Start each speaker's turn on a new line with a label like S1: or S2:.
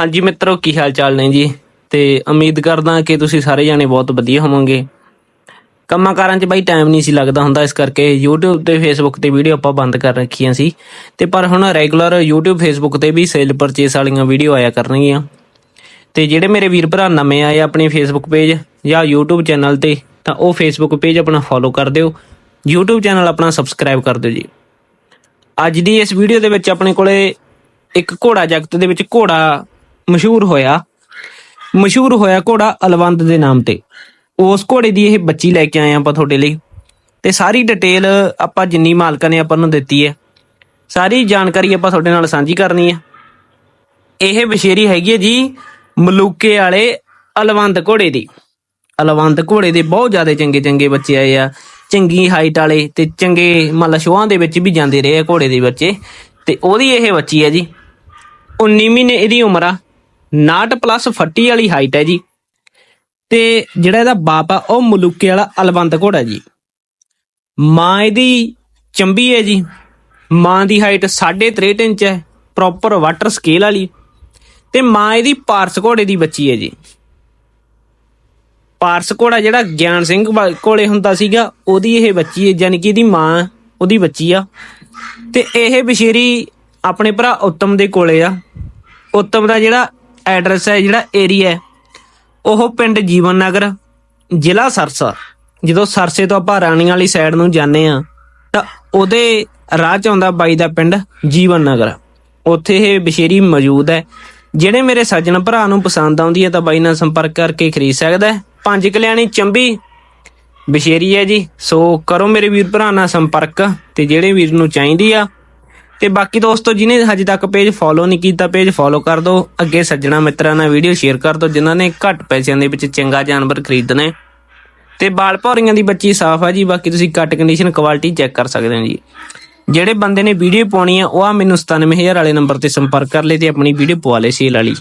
S1: ਹਾਂਜੀ ਮਿੱਤਰੋ, ਕੀ ਹਾਲ ਚਾਲ ਨੇ ਜੀ? ਤੇ ਉਮੀਦ ਕਰਦਾ ਕਿ ਤੁਸੀਂ ਸਾਰੇ ਜਾਣੇ ਬਹੁਤ ਵਧੀਆ ਹੋਵੋਗੇ। ਕੰਮਾਂ ਕਾਰਾਂ 'ਚ ਬਾਈ ਟਾਈਮ ਨਹੀਂ ਸੀ ਲੱਗਦਾ ਹੁੰਦਾ, ਇਸ ਕਰਕੇ YouTube ਤੇ Facebook ਤੇ ਵੀਡੀਓ ਆਪਾਂ ਬੰਦ ਕਰ ਰੱਖੀਆਂ ਸੀ। ਤੇ ਪਰ ਹੁਣ ਰੈਗੂਲਰ YouTube, Facebook ਤੇ ਵੀ ਸੇਲ ਪਰਚੇਸ ਵਾਲੀਆਂ ਵੀਡੀਓ ਆਇਆ ਕਰਨਗੀਆਂ। ਤੇ ਜਿਹੜੇ ਮੇਰੇ ਵੀਰ ਭਰਾ ਨਵੇਂ ਆਏ ਆ ਆਪਣੇ Facebook ਪੇਜ ਜਾਂ YouTube ਚੈਨਲ ਤੇ, ਤਾਂ ਉਹ Facebook ਪੇਜ ਆਪਣਾ ਫੋਲੋ ਕਰ ਦਿਓ। YouTube ਚੈਨਲ ਆਪਣਾ ਸਬਸਕ੍ਰਾਈਬ ਕਰ ਦਿਓ ਜੀ। ਅੱਜ ਦੀ ਇਸ ਵੀਡੀਓ ਦੇ ਵਿੱਚ ਆਪਣੇ ਕੋਲੇ ਇੱਕ ਘੋੜਾ ਜਗਤ ਦੇ ਵਿੱਚ ਘੋੜਾ ਮਸ਼ਹੂਰ ਹੋਇਆ। ਮਸ਼ਹੂਰ ਹੋਇਆ ਘੋੜਾ ਅਲਵੰਦ ਦੇ ਨਾਮ ਤੇ। ਉਸ ਘੋੜੇ ਦੀ ਇਹ ਬੱਚੀ ਲੈ ਕੇ ਆਏ ਆਪਾਂ ਤੁਹਾਡੇ ਲਈ। ਤੇ ਸਾਰੀ ਡਿਟੇਲ ਆਪਾਂ ਜਿੰਨੀ ਮਾਲਕਾਂ ਨੇ ਆਪਾਂ ਨੂੰ ਦਿੱਤੀ ਹੈ। ਸਾਰੀ ਜਾਣਕਾਰੀ ਆਪਾਂ ਤੁਹਾਡੇ ਨਾਲ ਸਾਂਝੀ ਕਰਨੀ ਹੈ। ਇਹ ਬਸ਼ੇਰੀ ਹੈਗੀ ਹੈ ਜੀ ਮਲੂਕੇ ਵਾਲੇ ਅਲਵੰਦ ਘੋੜੇ ਦੀ। ਅਲਵੰਦ ਘੋੜੇ ਦੇ ਬਹੁਤ ਜ਼ਿਆਦਾ ਚੰਗੇ ਚੰਗੇ ਬੱਚੇ ਆਏ ਆ। ਚੰਗੀ ਹਾਈਟ ਵਾਲੇ ਤੇ ਚੰਗੇ ਮਤਲਬ ਸ਼ੋਆਂ ਦੇ ਵਿੱਚ ਵੀ ਜਾਂਦੇ ਰਹੇ ਆ ਘੋੜੇ ਦੇ ਬੱਚੇ। ਤੇ ਉਹਦੀ ਇਹ ਬੱਚੀ ਹੈ ਜੀ। 19 ਮਹੀਨੇ ਇਹਦੀ ਉਮਰ ਆ। ਨਾਟ ਪਲੱਸ ਫੱਟੀ ਵਾਲੀ ਹਾਈਟ ਹੈ ਜੀ। ਤੇ ਜਿਹੜਾ ਇਹਦਾ ਬਾਪ ਆ, ਉਹ ਮਲੂਕੇ ਵਾਲਾ ਅਲਵੰਤ ਘੋੜਾ ਜੀ। ਮਾਂ ਇਹਦੀ ਚੰਬੀ ਹੈ ਜੀ। ਮਾਂ ਦੀ ਹਾਈਟ 63 ਇੰਚ ਹੈ ਪ੍ਰੋਪਰ ਵਾਟਰ ਸਕੇਲ ਵਾਲੀ। ਤੇ ਮਾਂ ਇਹਦੀ ਪਾਰਸ ਘੋੜੇ ਦੀ ਬੱਚੀ ਹੈ ਜੀ। ਪਾਰਸ ਘੋੜਾ ਜਿਹੜਾ ਗਿਆਨ ਸਿੰਘ ਵਾ- ਕੋਲੇ ਹੁੰਦਾ ਸੀਗਾ, ਉਹਦੀ ਇਹ ਬੱਚੀ ਹੈ ਯਾਨੀ ਕਿ ਇਹਦੀ ਮਾਂ, ਉਹਦੀ ਬੱਚੀ ਆ। ਤੇ ਇਹ ਬਸ਼ੇਰੀ ਆਪਣੇ ਭਰਾ ਉੱਤਮ ਦੇ ਕੋਲੇ ਆ। ਉੱਤਮ ਦਾ ਜਿਹੜਾ ਐਡਰੈਸ ਹੈ ਜਿਹੜਾ ਏਰੀਆ ਉਹ ਪਿੰਡ ਜੀਵਨ ਨਗਰ, ਜ਼ਿਲ੍ਹਾ ਸਰਸਾ। ਜਦੋਂ ਸਰਸੇ ਤੋਂ ਆਪਾਂ ਰਾਣੀ ਵਾਲੀ ਸਾਈਡ ਨੂੰ ਜਾਂਦੇ ਆ ਤਾਂ ਉਹਦੇ ਰਾਹ ਚ ਆਉਂਦਾ ਬਾਈ ਦਾ ਪਿੰਡ ਜੀਵਨ ਨਗਰ। ਉੱਥੇ ਇਹ ਬਸ਼ੇਰੀ ਮੌਜੂਦ ਹੈ। ਜਿਹੜੇ ਮੇਰੇ ਸੱਜਣ ਭਰਾ ਨੂੰ ਪਸੰਦ ਆਉਂਦੀ ਹੈ ਤਾਂ ਬਾਈ ਨਾਲ ਸੰਪਰਕ ਕਰਕੇ ਖਰੀਦ ਸਕਦਾ ਹੈ। ਪੰਜ ਕਲਿਆਣੀ ਚੰਬੀ, ਬਸ਼ੇਰੀ ਹੈ ਜੀ। ਸੋ ਕਰੋ ਮੇਰੇ ਵੀਰ ਭਰਾ ਨਾਲ ਸੰਪਰਕ, ਤੇ ਜਿਹੜੇ ਵੀਰ ਨੂੰ ਚਾਹੀਦੀ ਆ ਤੇ ਬਾਕੀ ਦੋਸਤੋ ਜਿਨੇ ਹਜੇ ਤੱਕ ਪੇਜ ਫੋਲੋ ਨਹੀਂ ਕੀਤਾ ਪੇਜ ਫੋਲੋ ਕਰ ਦਿਓ ਅੱਗੇ ਸੱਜਣਾ ਮਿੱਤਰਾਂ ਨਾਲ ਵੀਡੀਓ ਸ਼ੇਅਰ ਕਰ ਦਿਓ ਜਿਨ੍ਹਾਂ ਨੇ ਘੱਟ ਪੈਸਿਆਂ ਦੇ ਵਿੱਚ ਚੰਗਾ ਜਾਨਵਰ ਖਰੀਦਣਾ। ਹੈ ਤੇ ਬਾਲ ਭੌਰੀਆਂ ਦੀ ਬੱਚੀ ਸਾਫ਼ ਆ ਜੀ, ਬਾਕੀ ਤੁਸੀਂ ਕੱਟ ਕੰਡੀਸ਼ਨ ਕੁਆਲਿਟੀ ਚੈੱਕ ਕਰ ਸਕਦੇ ਹੋ ਜੀ। ਜਿਹੜੇ ਬੰਦੇ ਨੇ ਵੀਡੀਓ ਪਾਉਣੀ ਆ, ਉਹ ਆ ਮੈਨੂੰ 97000 ਵਾਲੇ ਨੰਬਰ ਤੇ ਸੰਪਰਕ ਕਰ ਲੈ ਤੇ ਆਪਣੀ ਵੀਡੀਓ ਪਵਾ ਲੈ ਸੇਲ ਵਾਲੀ।